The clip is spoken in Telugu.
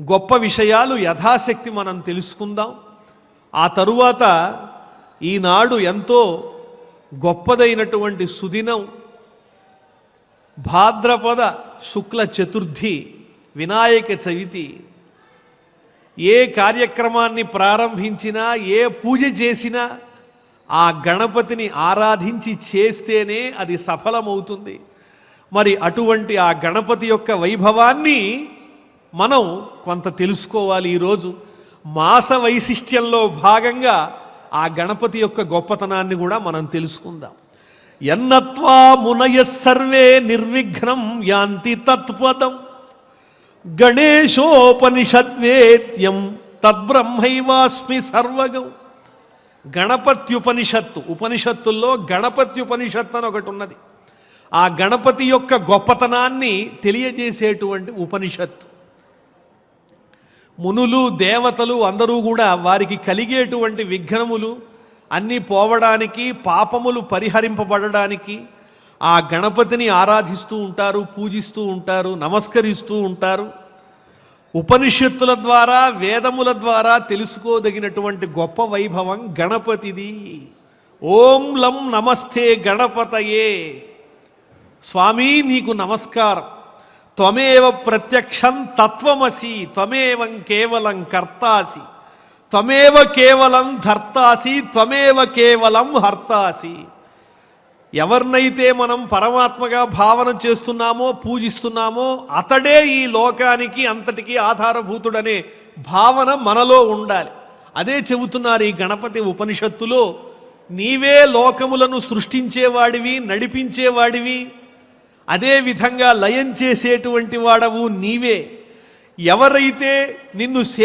గొప్ప విషయాలు యథాశక్తి మనం తెలుసుకుందాం. ఆ తరువాత ఈనాడు ఎంతో గొప్పదైనటువంటి సుదినం భాద్రపద శుక్ల చతుర్థి వినాయక చవితి. ఏ కార్యక్రమాన్ని ప్రారంభించినా ఏ పూజ చేసినా ఆ గణపతిని ఆరాధించి చేస్తేనే అది సఫలమవుతుంది. మరి అటువంటి ఆ గణపతి యొక్క వైభవాన్ని మనం కొంత తెలుసుకోవాలి ఈరోజు. మాస వైశిష్ట్యంలో భాగంగా ఆ గణపతి యొక్క గొప్పతనాన్ని కూడా మనం తెలుసుకుందాం. ఎన్నత్వా మునయ సర్వే నిర్విఘ్నం యాంతి తత్పదం. గణేశోపనిషద్వేద్యం తద్బ్రహ్మైవాస్మి సర్వగం. గణపత్యుపనిషత్తు ఉపనిషత్తుల్లో గణపత్యుపనిషత్తు అని ఒకటి ఉన్నది. ఆ గణపతి యొక్క గొప్పతనాన్ని తెలియజేసేటువంటి ఉపనిషత్తు. మునులు దేవతలు అందరూ కూడా వారికి కలిగేటువంటి విఘ్నములు అన్నీ పోవడానికి పాపములు పరిహరింపబడడానికి ఆ గణపతిని ఆరాధిస్తూ ఉంటారు పూజిస్తూ ఉంటారు నమస్కరిస్తూ ఉంటారు. ఉపనిషత్తుల ద్వారా వేదముల ద్వారా తెలుసుకోదగినటువంటి గొప్ప వైభవం గణపతిది. ఓం లం నమస్తే గణపతయే. స్వామి నీకు నమస్కారం. త్వమేవ ప్రత్యక్షం తత్వమసి త్వమేవం కేవలం కర్తాసి. త్వమేవ కేవలం ధర్తాసి త్వమేవ కేవలం హర్తాసి. ఎవరినైతే మనం పరమాత్మగా భావన చేస్తున్నామో పూజిస్తున్నామో అతడే ఈ లోకానికి అంతటికీ ఆధారభూతుడనే భావన మనలో ఉండాలి. అదే చెబుతున్నారు ఈ గణపతి ఉపనిషత్తులో నీవే లోకములను సృష్టించేవాడివి నడిపించేవాడివి అదే విధంగా లయం చేసేటువంటి వాడవు నీవే. ఎవరైతే నిన్ను సే